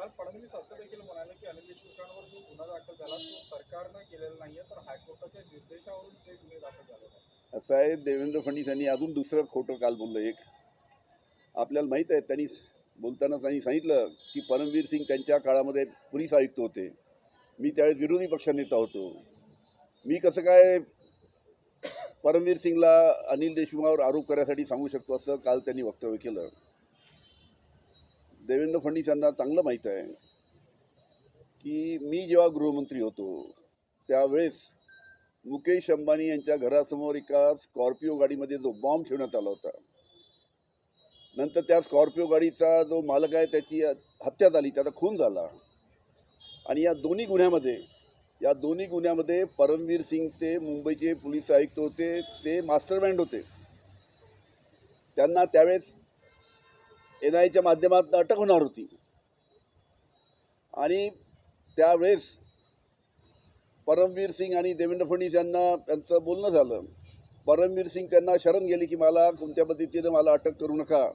काल फडणवीस असं देखील म्हणाले की अनिल देशमुखांवर जो गुन्हा दाखल झाला तो सरकारनं केलेला नाहीये तर हायकोर्टाच्या निर्देशावरून ते गुन्हे दाखल झाले असं आहे देवेंद्र फडणवीस यांनी अजून दुसरं खोटं काल बोललं एक. आपल्याला माहीत आहे त्यांनी बोलताना त्यांनी सांगितलं की परमवीर सिंग त्यांच्या काळामध्ये पोलीस आयुक्त होते. मी त्यावेळेस विरोधी पक्षनेता होतो. मी कसं काय परमवीर सिंगला अनिल देशमुखावर आरोप करायसाठी सांगू शकतो असं काल त्यांनी वक्तव्य केलं. देवेंद्र फडणवीस यांना चांगलं माहीत आहे की मी जेव्हा गृहमंत्री होतो त्यावेळेस मुकेश अंबानी यांच्या घरासमोर एका स्कॉर्पिओ गाडीमध्ये जो बॉम्ब ठेवण्यात आला होता नंतर त्या स्कॉर्पिओ गाडीचा जो मालक आहे त्याची हत्या झाली त्याचा खून झाला. आणि या दोन्ही गुन्ह्यामध्ये या दोन्ही गुन्ह्यामध्ये परमवीर सिंग ते मुंबईचे पोलीस आयुक्त होते ते मास्टरमाइंड होते. त्यांना त्यावेळेस एन आयच्या माध्यमातून अटक होणार होती. आणि त्यावेळेस परमवीर सिंग आणि देवेंद्र फडणवीस यांना त्यांचं बोलणं झालं. परमवीर सिंग त्यांना शरण गेली की मला कोणत्या पद्धतीनं मला अटक करू नका.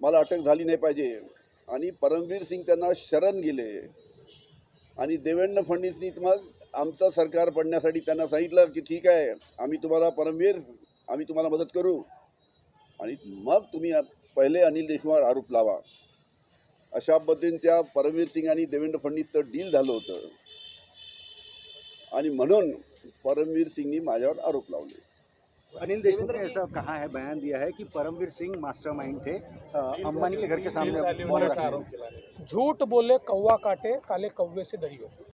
मला अटक झाली नाही पाहिजे. आणि परमवीर सिंग त्यांना शरण गेले. आणि देवेंद्र फडणवीसनी मग आमचं सरकार पडण्यासाठी त्यांना सांगितलं की ठीक आहे आम्ही तुम्हाला परमवीर आम्ही तुम्हाला मदत करू. आणि मग तुम्ही पहिले अनिल देशमुखावर आरोप लावा. अशा पद्धतीच्या परमवीर सिंग आणि देवेंद्र फडणवीसचं डील झालं होतं. आणि म्हणून परमवीर सिंगनी माझ्यावर आरोप लावले. अनिल देशमुख ने ऐसा कहा है बयान दिया है कि परमवीर सिंह मास्टरमाइंड थे. अंबानी के घर के सामने. झूठ बोले कौवा काटे काले कौवे से डरी हो